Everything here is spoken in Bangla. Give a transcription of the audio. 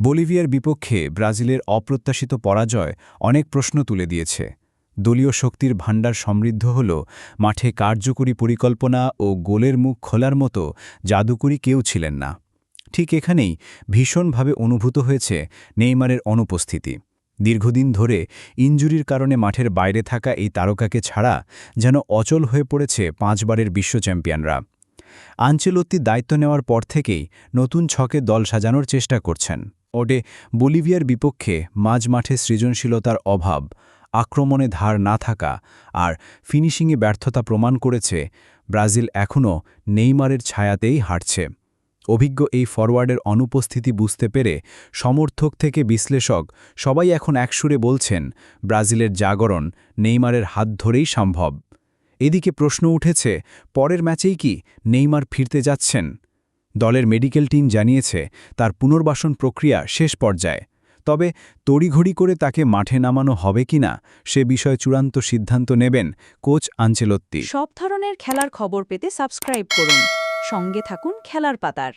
বলিভিয়ার বিপক্ষে ব্রাজিলের অপ্রত্যাশিত পরাজয় অনেক প্রশ্ন তুলে দিয়েছে। দলীয় শক্তির ভাণ্ডার সমৃদ্ধ হল মাঠে কার্যকরী পরিকল্পনা ও গোলের মুখ খোলার মতো জাদুকরী কেউ ছিলেন না। ঠিক এখানেই ভীষণভাবে অনুভূত হয়েছে নেইমারের অনুপস্থিতি। দীর্ঘদিন ধরে ইঞ্জুরির কারণে মাঠের বাইরে থাকা এই তারকাকে ছাড়া যেন অচল হয়ে পড়েছে পাঁচবারের বিশ্ব চ্যাম্পিয়নরা। আঞ্চেলত্তি দায়িত্ব নেওয়ার পর থেকেই নতুন ছকে দল সাজানোর চেষ্টা করছেন। ওডে, বলিভিয়ার বিপক্ষে মাঝমাঠে সৃজনশীলতার অভাব, আক্রমণে ধার না থাকা আর ফিনিশিংয়ে ব্যর্থতা প্রমাণ করেছে, ব্রাজিল এখনও নেইমারের ছায়াতেই হাঁটছে। অভিজ্ঞ এই ফরওয়ার্ডের অনুপস্থিতি বুঝতে পেরে সমর্থক থেকে বিশ্লেষক সবাই এখন একসুরে বলছেন, ব্রাজিলের জাগরণ নেইমারের হাত ধরেই সম্ভব। এদিকে প্রশ্ন উঠেছে, পরের ম্যাচেই কি নেইমার ফিরতে যাচ্ছেন? দলের মেডিকেল টিম জানিয়েছে, তার পুনর্বাসন প্রক্রিয়া শেষ পর্যায়ে। তবে তড়িঘড়ি করে তাকে মাঠে নামানো হবে কিনা সে বিষয়ে চূড়ান্ত সিদ্ধান্ত নেবেন কোচ আঞ্চেলত্তি। সব ধরনের খেলার খবর পেতে সাবস্ক্রাইব করুন। সঙ্গে থাকুন খেলার পাতার।